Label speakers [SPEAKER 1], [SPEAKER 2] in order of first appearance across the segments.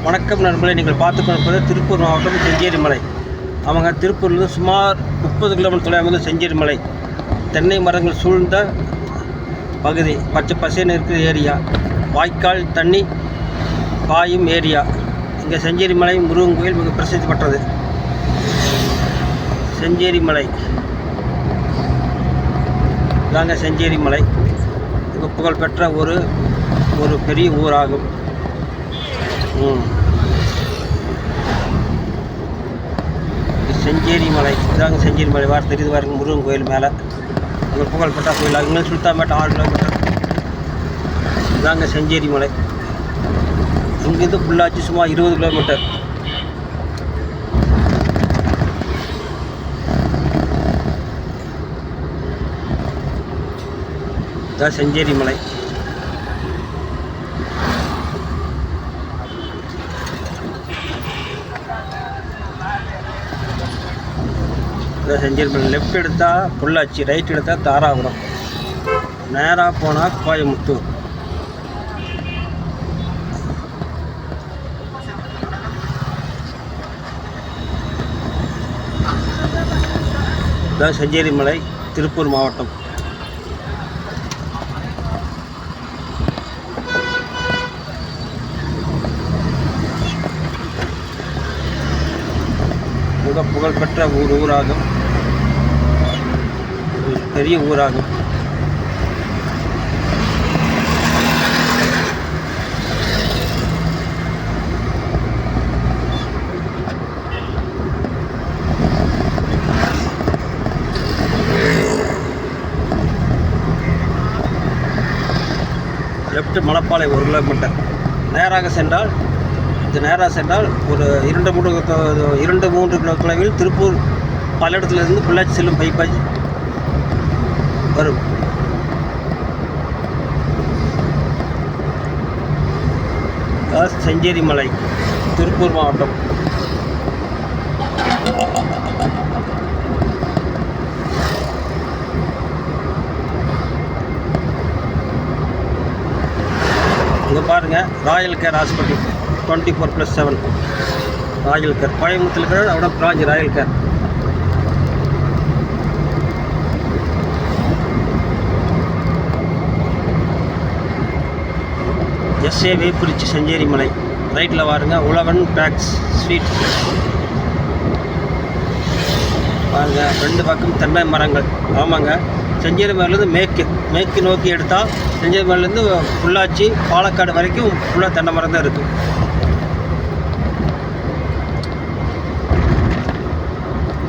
[SPEAKER 1] வணக்கம் நண்பர்களே நீங்கள் பார்த்து கொண்டிருப்பது திருப்பூர் மாவட்டம் செஞ்சேரி மலை அவங்க திருப்பூர்லேருந்து சுமார் முப்பது கிலோமீட்டர் தொலைவில் வந்து செஞ்சேரி மலை தென்னை மரங்கள் சூழ்ந்த பகுதி பச்சை பசைன்னு இருக்கிற ஏரியா. வாய்க்கால் தண்ணி பாயும் ஏரியா. இங்கே செஞ்சேரி மலை முருகன் கோயில் மிக பிரசித்தி பெற்றது. செஞ்சேரி மலை இதாங்க செஞ்சேரி மலை இங்கே புகழ்பெற்ற ஒரு ஒரு பெரிய ஊராகும். செஞ்சேரி மலை இதாங்க செஞ்சேரி மலை வார தெரியுது பாருங்க முருகன் கோயில் மேலே. அங்கே புகழ்பெற்ற கோயில். அங்கே சுல்தான்பேட்டை ஆறு கிலோமீட்டர் இதாங்க செஞ்சேரி மலை இங்கேருந்து ஃபுல்லாச்சு சுமார் இருபது கிலோமீட்டர் இதான் செஞ்சேரி மலை இதை செஞ்சிருப்பேன். லெஃப்ட் எடுத்தால் பொள்ளாச்சி ரைட் எடுத்தால் தாராபுரம். நேராக போனால் கோயமுத்தூர் இதான் செஞ்சேரிமலை திருப்பூர் மாவட்டம். மிக புகழ்பெற்ற ஊர் ஊராகும். பெரிய ஊராகும். லெஃப்ட் மணப்பாறை ஒரு கிலோமீட்டர் நேராக சென்றால் இது நேராக சென்றால் ஒரு இரண்டு மூன்று இரண்டு மூன்று கிலோ தொலைவில் திருப்பூர் பல்லடத்துலேருந்து பிள்ளாச்சி செல்லும் பைபாய் வரும் செஞ்சேரி மலை திருப்பூர் மாவட்டம். இங்கே பாருங்கள் royal care hospital twenty four plus seven royal care Coimbatore இருக்கிற அவட பிராஞ்ச் ராயல் கேர் எஸ்ஏ வேப்பிரிச்சி செஞ்சேரி மலை. ரைட்டில் வாருங்க. உழவன் பேக்ஸ் ஸ்வீட் பாருங்க ரெண்டு பக்கம் தென்னை மரங்கள். ஆமாங்க. செஞ்சேரி மலையிலேருந்து மேற்கு மேற்கு நோக்கி எடுத்தால் செஞ்சேரி மலையிலேருந்து பொள்ளாச்சி பாலக்காடு வரைக்கும் ஃபுல்லாக தென்னை மரம் தான் இருக்குது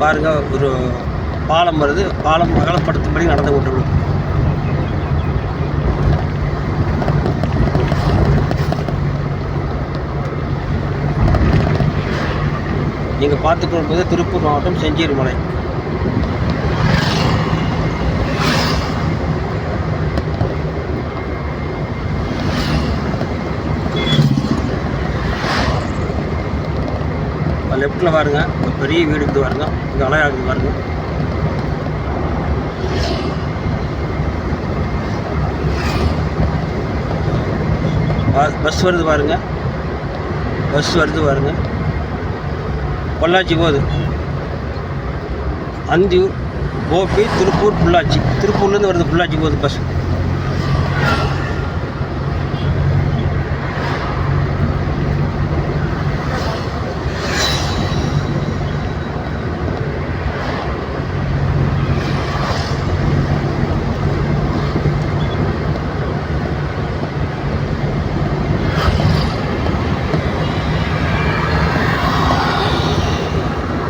[SPEAKER 1] பாருங்கள் ஒரு பாலம் வருது. பாலம் அகலப்படுத்தும்படி நடந்து கொண்டுள்ளது நீங்கள் பார்த்து கொள்வது திருப்பூர் மாவட்டம் செஞ்சீர் மலை லெஃப்ட்டில் பாருங்க. ஒரு பெரிய வீடு இருக்குது பாருங்க. இங்கே அலையாகுது பாருங்க. பஸ் வருது பாருங்க. பஸ் வருது பாருங்க. பொள்ளாச்சி போகுது அந்தியூர் கோபி திருப்பூர் பொள்ளாச்சி. திருப்பூர்லேருந்து வருது பொள்ளாச்சி போகுது பஸ்